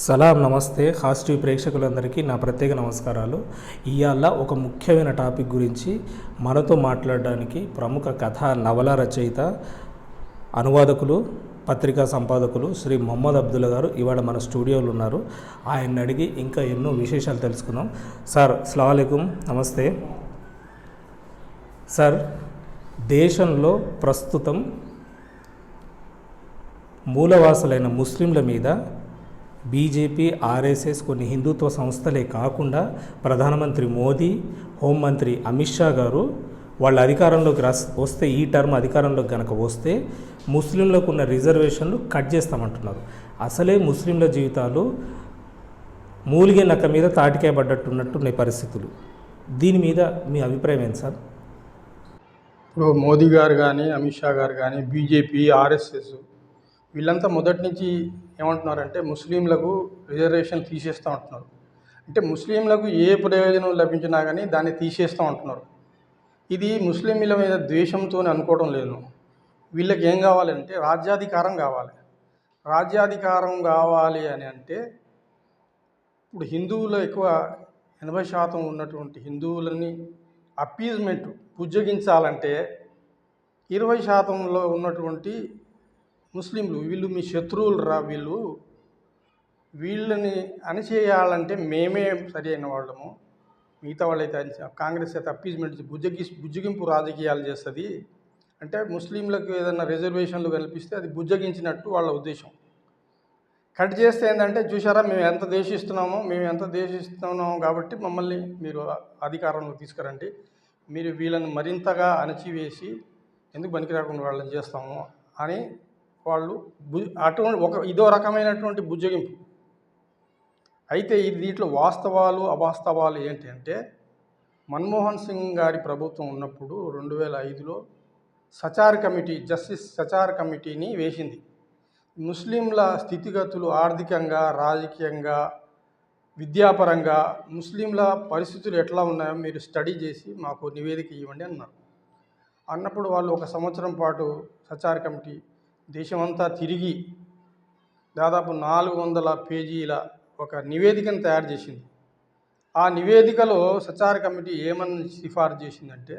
సలాం నమస్తే. Has TV ప్రేక్షకులందరికీ నా ప్రత్యేక నమస్కారాలు. ఇవాళ ఒక ముఖ్యమైన టాపిక్ గురించి మనతో మాట్లాడడానికి ప్రముఖ కథా నవల రచయిత అనువాదకులు పత్రికా సంపాదకులు శ్రీ మొహమ్మద్ అబ్దుల్ గారు ఇవాళ మన స్టూడియోలో ఉన్నారు. ఆయన్ని అడిగి ఇంకా ఎన్నో విశేషాలు తెలుసుకుందాం. సార్ అస్సలం నమస్తే. సార్ దేశంలో ప్రస్తుతం మూలవాసులైన ముస్లింల మీద బీజేపీ ఆర్ఎస్ఎస్ కొన్ని హిందుత్వ సంస్థలే కాకుండా ప్రధానమంత్రి మోదీ హోంమంత్రి అమిత్ షా గారు వాళ్ళ అధికారంలోకి రస్ వస్తే ఈ టర్మ్ అధికారంలోకి కనుక వస్తే ముస్లింలకు ఉన్న రిజర్వేషన్లు కట్ చేస్తామంటున్నారు. అసలే ముస్లింల జీవితాలు మూలిగే నక్క మీద తాటికాయ పడ్డట్టున్నట్టున్నాయి పరిస్థితులు. దీని మీద మీ అభిప్రాయం ఏంటి సార్? ఇప్పుడు మోదీ గారు కానీ అమిత్ షా గారు కానీ బీజేపీ ఆర్ఎస్ఎస్ వీళ్ళంతా మొదటి నుంచి ఏమంటున్నారంటే ముస్లింలకు రిజర్వేషన్ తీసేస్తూ ఉంటున్నారు. అంటే ముస్లింలకు ఏ ప్రయోజనం లభించినా కానీ దాన్ని తీసేస్తూ ఉంటున్నారు. ఇది ముస్లింల మీద ద్వేషంతో అనుకోవడం లేదు. వీళ్ళకి ఏం కావాలంటే రాజ్యాధికారం కావాలి. రాజ్యాధికారం కావాలి అని అంటే ఇప్పుడు హిందువులు ఎక్కువ ఎనభై శాతం ఉన్నటువంటి హిందువులని అప్పీజ్మెంట్ పుజ్జగించాలంటే ఇరవై శాతంలో ఉన్నటువంటి ముస్లింలు వీళ్ళు మీ శత్రువులు రా వీళ్ళు. వీళ్ళని అణిచేయాలంటే మేమే సరి అయిన వాళ్ళము. మిగతా వాళ్ళైతే కాంగ్రెస్ అయితే అప్పీజ్మెంట్ బుజ్జగి బుజ్జగింపు రాజకీయాలు చేస్తుంది. అంటే ముస్లింలకు ఏదైనా రిజర్వేషన్లు కల్పిస్తే అది బుజ్జగించినట్టు వాళ్ళ ఉద్దేశం. కట్ చేస్తే ఏంటంటే చూసారా మేము ఎంత దేశిస్తున్నామో మేము ఎంత దేశిస్తున్నామో కాబట్టి మమ్మల్ని మీరు అధికారంలో తీసుకురండి. మీరు వీళ్ళని మరింతగా అణచివేసి ఎందుకు పనికి రాకుండా వాళ్ళని చేస్తాము అని వాళ్ళు అటువంటి ఒక ఇదో రకమైనటువంటి బుజ్జగింపు అయితే ఇది దీంట్లో వాస్తవాలు అవాస్తవాలు ఏంటి అంటే మన్మోహన్ సింగ్ గారి ప్రభుత్వం ఉన్నప్పుడు రెండు వేల ఐదులో సచార్ కమిటీ జస్టిస్ సచార్ కమిటీని వేసింది. ముస్లింల స్థితిగతులు ఆర్థికంగా రాజకీయంగా విద్యాపరంగా ముస్లింల పరిస్థితులు ఎట్లా ఉన్నాయో మీరు స్టడీ చేసి మాకు నివేదిక ఇవ్వండి అన్నారు. అన్నప్పుడు వాళ్ళు ఒక సంవత్సరం పాటు సచార్ కమిటీ దేశమంతా తిరిగి దాదాపు నాలుగు వందల పేజీల ఒక నివేదికను తయారు చేసింది. ఆ నివేదికలో సచార కమిటీ ఏమని సిఫార్సు చేసిందంటే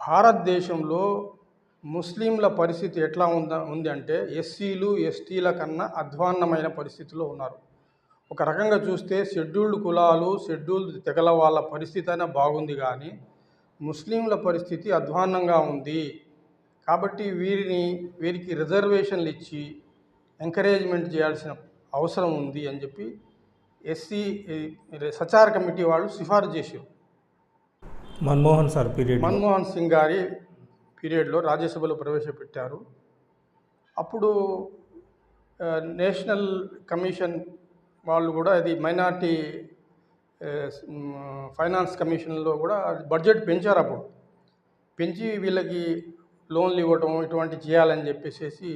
భారతదేశంలో ముస్లింల పరిస్థితి ఎట్లా ఉందా ఉంది అంటే ఎస్సీలు ఎస్టీల కన్నా అధ్వాన్నమైన పరిస్థితిలో ఉన్నారు. ఒక రకంగా చూస్తే షెడ్యూల్డ్ కులాలు షెడ్యూల్డ్ తెగల వాళ్ళ పరిస్థితి అయినా బాగుంది కానీ ముస్లింల పరిస్థితి అధ్వాన్నంగా ఉంది. కాబట్టి వీరిని వీరికి రిజర్వేషన్లు ఇచ్చి ఎంకరేజ్మెంట్ చేయాల్సిన అవసరం ఉంది అని చెప్పి ఎస్సీ సచార్ కమిటీ వాళ్ళు సిఫారసు చేశారు. మన్మోహన్ సార్ పీరియడ్ మన్మోహన్ సింగ్ గారి పీరియడ్లో రాజ్యసభలో ప్రవేశపెట్టారు. అప్పుడు నేషనల్ కమిషన్ వాళ్ళు కూడా ఇది మైనార్టీ ఫైనాన్స్ కమిషన్లో కూడా బడ్జెట్ పెంచారు అప్పుడు. పెంచి వీళ్ళకి లోన్లు ఇవ్వటం ఇటువంటి చేయాలని చెప్పేసి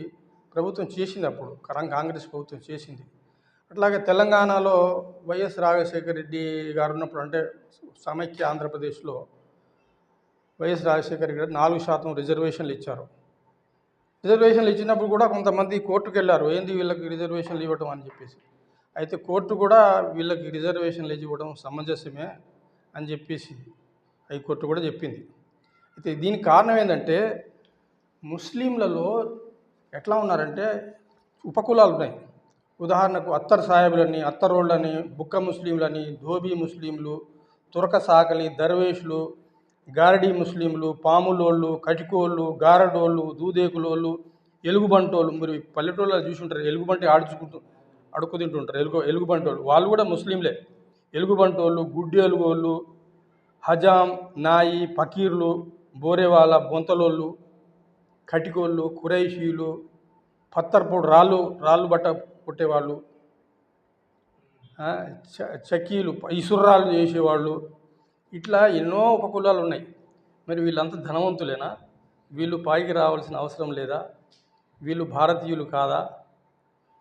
ప్రభుత్వం చేసింది అప్పుడు. కరం కాంగ్రెస్ ప్రభుత్వం చేసింది. అట్లాగే తెలంగాణలో వైఎస్ రాజశేఖర రెడ్డి గారు ఉన్నప్పుడు అంటే సమైక్య ఆంధ్రప్రదేశ్లో వైఎస్ రాజశేఖర రెడ్డి గారు నాలుగు శాతం రిజర్వేషన్లు ఇచ్చారు. రిజర్వేషన్లు ఇచ్చినప్పుడు కూడా కొంతమంది కోర్టుకు వెళ్ళారు. ఏంది వీళ్ళకి రిజర్వేషన్లు ఇవ్వటం అని చెప్పేసి. అయితే కోర్టు కూడా వీళ్ళకి రిజర్వేషన్లు ఇవ్వడం సమంజసమే అని చెప్పేసి హైకోర్టు కూడా చెప్పింది. అయితే దీనికి కారణం ఏంటంటే ముస్లింలలో ఎట్లా ఉన్నారంటే ఉపకులాలు ఉన్నాయి ఉదాహరణకు అత్తర్ సాహెబులని అత్తరోళ్ళని బుక్క ముస్లింలని ధోబీ ముస్లింలు తురక సాకలి దర్వేషులు గారడీ ముస్లింలు పాములోళ్ళు కటికోళ్ళు గారడోళ్ళు దూదేకులోళ్ళు ఎలుగుబంటోళ్ళు. మీరు పల్లెటూళ్ళలో చూసి ఉంటారు ఎలుగుబంటి ఆడుచుకుంటూ అడుక్కు తింటుంటారు ఎలుగు ఎలుగుబంటోళ్ళు. వాళ్ళు కూడా ముస్లింలే. ఎలుగుబంటోళ్ళు గుడ్డి ఎలుగోళ్ళు హజాం నాయి పకీర్లు బోరేవాల బొంతలోళ్ళు కటికోళ్ళు కురైషీలు పత్తర్పొడు రాళ్ళు రాళ్ళు బట్ట కొట్టేవాళ్ళు చ- చక్కీలు ఇసుర్రాళ్ళు చేసేవాళ్ళు. ఇట్లా ఎన్నో ఉపకులాలు ఉన్నాయి. మరి వీళ్ళంతా ధనవంతులేనా? వీళ్ళు పైకి రావాల్సిన అవసరం లేదా? వీళ్ళు భారతీయులు కాదా?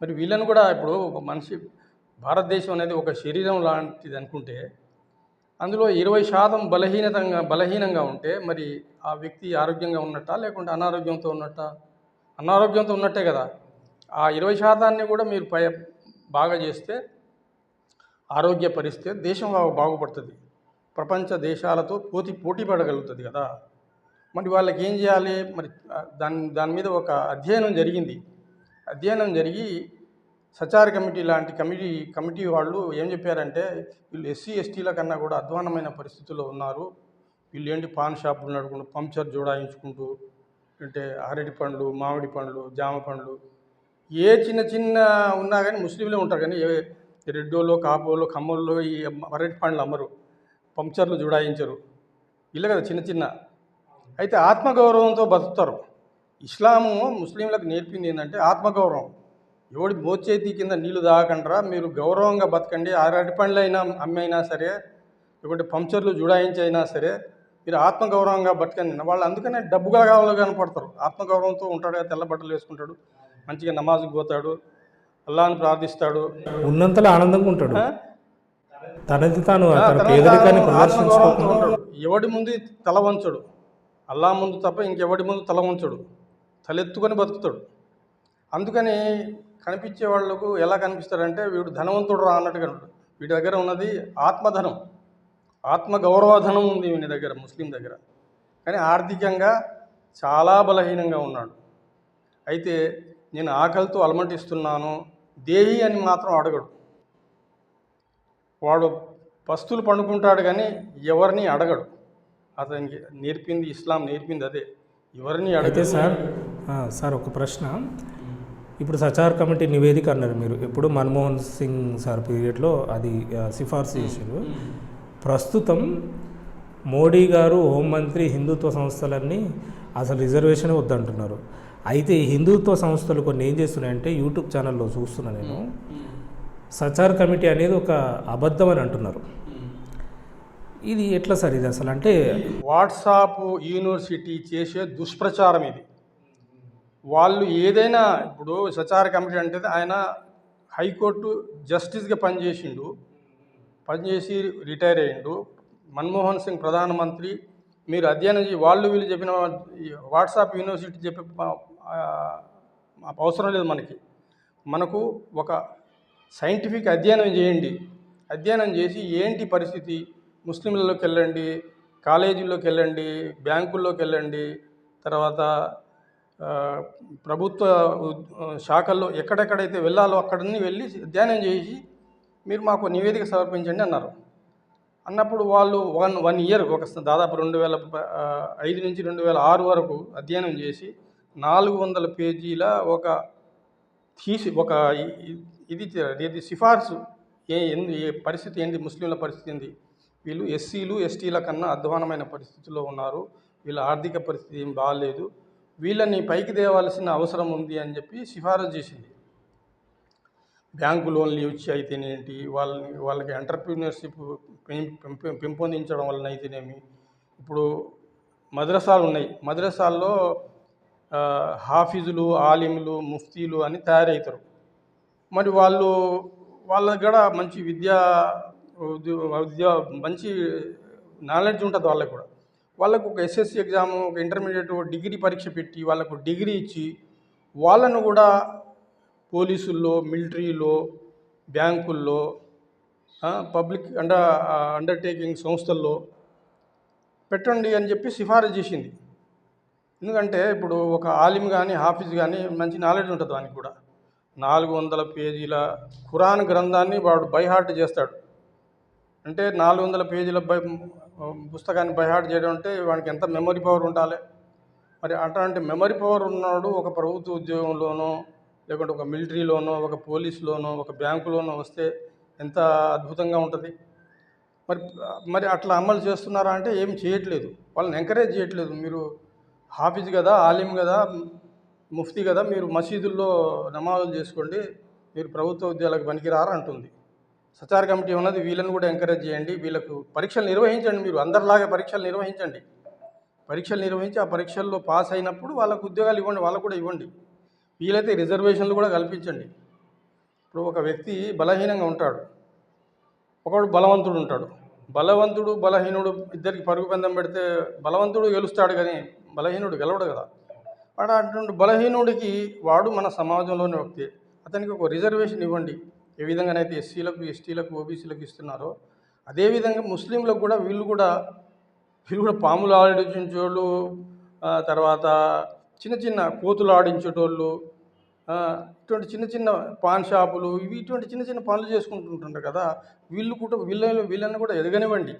మరి వీళ్ళని కూడా ఇప్పుడు ఒక మనిషి భారతదేశం అనేది ఒక శరీరం లాంటిది అనుకుంటే అందులో ఇరవై శాతం బలహీనతంగా బలహీనంగా ఉంటే మరి ఆ వ్యక్తి ఆరోగ్యంగా ఉన్నట్టా లేకుంటే అనారోగ్యంతో ఉన్నట్టా? అనారోగ్యంతో ఉన్నట్టే కదా. ఆ ఇరవై శాతాన్ని కూడా మీరు పై బాగా చేస్తే ఆరోగ్య పరిస్థితి దేశం బాగుపడుతుంది. ప్రపంచ దేశాలతో పోటీ పోటీ పడగలుగుతుంది కదా. మరి వాళ్ళకి ఏం చేయాలి? మరి దాని దాని మీద ఒక అధ్యయనం జరిగింది. అధ్యయనం జరిగి సచార కమిటీ లాంటి కమిటీ కమిటీ వాళ్ళు ఏం చెప్పారంటే వీళ్ళు ఎస్సీ ఎస్టీల కన్నా కూడా అధ్వానమైన పరిస్థితుల్లో ఉన్నారు. వీళ్ళు ఏంటి పాన్ షాపులు నడుపుకుంటూ పంక్చర్ జోడాయించుకుంటూ అంటే అరటి పండ్లు మామిడి పండ్లు జామ పండ్లు ఏ చిన్న చిన్న ఉన్నా కానీ ముస్లింలే ఉంటారు కానీ ఏ రెడ్డోలో కాపోలో కమ్మల్లో ఈ అరటి పండ్లు అమ్మరు పంక్చర్లు జుడాయించరు. ఇల్లు కదా చిన్న చిన్న. అయితే ఆత్మగౌరవంతో బతుకుతారు. ఇస్లాము ముస్లింలకు నేర్పింది ఏంటంటే ఆత్మగౌరవం. ఎవడి మోచేతి కింద నీళ్ళు తాగకుండా మీరు గౌరవంగా బతకండి. అరటి పండ్లు అయినా అమ్మైనా సరే లేకుంటే పంక్చర్లు జుడాయించి అయినా సరే మీరు ఆత్మగౌరవంగా బతకండి. వాళ్ళు అందుకనే డబ్బుగా కావాలి కనపడతారు. ఆత్మగౌరవంతో ఉంటాడు తెల్ల బట్టలు వేసుకుంటాడు మంచిగా నమాజ్కి పోతాడు అల్లాని ప్రార్థిస్తాడు. ఉన్నంతలో ఆనందంగా ఉంటాడు? తనది తాను ఎవడి ముందు తల వంచడు. అల్లా ముందు తప్ప ఇంకెవడి ముందు తల వంచడు. తలెత్తుకొని బతుకుతాడు. అందుకని కనిపించే వాళ్ళకు ఎలా కనిపిస్తారంటే వీడు ధనవంతుడు రా అన్నట్టుగా ఉంటాడు. వీడి దగ్గర ఉన్నది ఆత్మధనం. ఆత్మ గౌరవధనం ఉంది వీని దగ్గర ముస్లిం దగ్గర. కానీ ఆర్థికంగా చాలా బలహీనంగా ఉన్నాడు. అయితే నేను ఆకలితో అలమటిస్తున్నాను దేహి అని మాత్రం అడగడు. వాడు పస్తులు పండుకుంటాడు కానీ ఎవరిని అడగడు. అతనికి నేర్పింది ఇస్లాం నేర్పింది అదే. ఎవరిని అడగదు సార్ సార్ ఒక ప్రశ్న. ఇప్పుడు సచార్ కమిటీ నివేదిక అన్నారు మీరు. ఎప్పుడు మన్మోహన్ సింగ్ సార్ పీరియడ్లో అది సిఫార్సు చేశారు ప్రస్తుతం మోడీ గారు హోంమంత్రి హిందుత్వ సంస్థలన్నీ అసలు రిజర్వేషన్ వద్దంటున్నారు. అయితే ఈ హిందుత్వ సంస్థలు కొన్ని ఏం చేస్తున్నాయంటే యూట్యూబ్ ఛానల్లో చూస్తున్నా నేను. సచార్ కమిటీ అనేది ఒక అబద్ధం అని అంటున్నారు. ఇది ఎట్లా సార్ ఇది అసలు? అంటే వాట్సాప్ యూనివర్సిటీ చేసే దుష్ప్రచారం ఇది. వాళ్ళు ఏదైనా ఇప్పుడు సచార కమిటీ అంటే ఆయన హైకోర్టు జస్టిస్గా పనిచేసిండు. పనిచేసి రిటైర్ అయ్యిండు. మన్మోహన్ సింగ్ ప్రధానమంత్రి. మీరు అధ్యయనం చేసి వాళ్ళు వీళ్ళు చెప్పిన వాట్సాప్ యూనివర్సిటీ చెప్పే అవసరం లేదు మనకి. మనకు ఒక సైంటిఫిక్ అధ్యయనం చేయండి. అధ్యయనం చేసి ఏంటి పరిస్థితి? ముస్లింలలోకి వెళ్ళండి కాలేజీల్లోకి వెళ్ళండి బ్యాంకుల్లోకి వెళ్ళండి తర్వాత ప్రభుత్వ శాఖల్లో ఎక్కడెక్కడైతే వెళ్ళాలో అక్కడన్నీ వెళ్ళి అధ్యయనం చేసి మీరు మాకు నివేదిక సమర్పించండి అన్నారు. అన్నప్పుడు వాళ్ళు వన్ వన్ ఇయర్ ఒక దాదాపు రెండు వేల ఐదు నుంచి రెండు వేల ఆరు వరకు అధ్యయనం చేసి నాలుగు వందల పేజీల ఒక తీసి ఒక ఇది ఇది సిఫార్సు ఏ ఎందు ఏ పరిస్థితి ఏంటి ముస్లింల పరిస్థితి ఏంటి వీళ్ళు ఎస్సీలు ఎస్టీల కన్నా అధ్వానమైన పరిస్థితిలో ఉన్నారు. వీళ్ళ ఆర్థిక పరిస్థితి ఏం బాగాలేదు వీళ్ళని పైకి తేవాల్సిన అవసరం ఉంది అని చెప్పి సిఫారసు చేసింది. బ్యాంకు లోన్లు ఇచ్చి అయితేనేంటి? వాళ్ళని వాళ్ళకి ఎంటర్ప్రీనర్షిప్ పెంపొందించడం వలన అయితేనేమి? ఇప్పుడు మద్రసాలు ఉన్నాయి. మద్రసాల్లో హాఫీజులు ఆలిములు ముఫ్తీలు అని తయారవుతారు మరి వాళ్ళు వాళ్ళకి కూడా మంచి విద్యా ఉద్యో- మంచి నాలెడ్జ్ ఉంటుంది వాళ్ళకి కూడా. వాళ్ళకు ఒక ఎస్ఎస్సి ఎగ్జామ్ ఒక ఇంటర్మీడియట్ డిగ్రీ పరీక్ష పెట్టి వాళ్ళకు డిగ్రీ ఇచ్చి వాళ్ళను కూడా పోలీసుల్లో మిలిటరీలో బ్యాంకుల్లో పబ్లిక్ అండర్ అండర్టేకింగ్ సంస్థల్లో పెట్టండి అని చెప్పి సిఫారసు చేసింది. ఎందుకంటే ఇప్పుడు ఒక ఆలిమ్ కానీ హాఫీజ్ కానీ మంచి నాలెడ్జ్ ఉంటుంది దానికి కూడా. నాలుగు వందల పేజీల ఖురాన్ గ్రంథాన్ని వాడు బైహార్ట్ చేస్తాడు. అంటే నాలుగు వందల పేజీల బై పుస్తకాన్ని బైహార్ట్ చేయడం అంటే వానికి ఎంత మెమరీ పవర్ ఉండాలి? మరి అట్లాంటి మెమరీ పవర్ ఉన్నాడు ఒక ప్రభుత్వ ఉద్యోగంలోనో లేకుంటే ఒక మిలిటరీలోనో ఒక పోలీసులోనో ఒక బ్యాంకులోనో వస్తే ఎంత అద్భుతంగా ఉంటుంది? మరి మరి అట్లా అమలు చేస్తున్నారా అంటే ఏం చేయట్లేదు. వాళ్ళని ఎంకరేజ్ చేయట్లేదు. మీరు హాఫీజ్ కదా ఆలిం కదా ముఫ్తీ కదా మీరు మసీదుల్లో నమాజులు చేసుకోండి మీరు ప్రభుత్వ ఉద్యోగాలకు పనికిరారా అంటుంది. సచార కమిటీ ఉన్నది వీళ్ళని కూడా ఎంకరేజ్ చేయండి. వీళ్ళకు పరీక్షలు నిర్వహించండి మీరు అందరిలాగా పరీక్షలు నిర్వహించండి. పరీక్షలు నిర్వహించి ఆ పరీక్షల్లో పాస్ అయినప్పుడు వాళ్ళకు ఉద్యోగాలు ఇవ్వండి వాళ్ళకు కూడా ఇవ్వండి. వీలైతే రిజర్వేషన్లు కూడా కల్పించండి. ఇప్పుడు ఒక వ్యక్తి బలహీనంగా ఉంటాడు. ఒకడు బలవంతుడు ఉంటాడు. బలవంతుడు బలహీనుడు ఇద్దరికి పరుగు పందెం పెడితే బలవంతుడు గెలుస్తాడు కానీ బలహీనుడు గెలవడు కదా. వాడు అటువంటి బలహీనుడికి వాడు మన సమాజంలోని వ్యక్తి. అతనికి ఒక రిజర్వేషన్ ఇవ్వండి. ఏ విధంగానైతే ఎస్సీలకు ఎస్టీలకు ఓబీసీలకు ఇస్తున్నారో అదేవిధంగా ముస్లింలకు కూడా వీళ్ళు కూడా వీళ్ళు కూడా పాములు ఆడించేటోళ్ళు తర్వాత చిన్న చిన్న కోతులు ఆడించేటోళ్ళు ఇటువంటి చిన్న చిన్న పాన్ షాపులు ఇవి ఇటువంటి చిన్న చిన్న పనులు చేసుకుంటుంటారు కదా వీళ్ళు కూడా వీళ్ళ వీళ్ళని కూడా ఎదగనివ్వండి.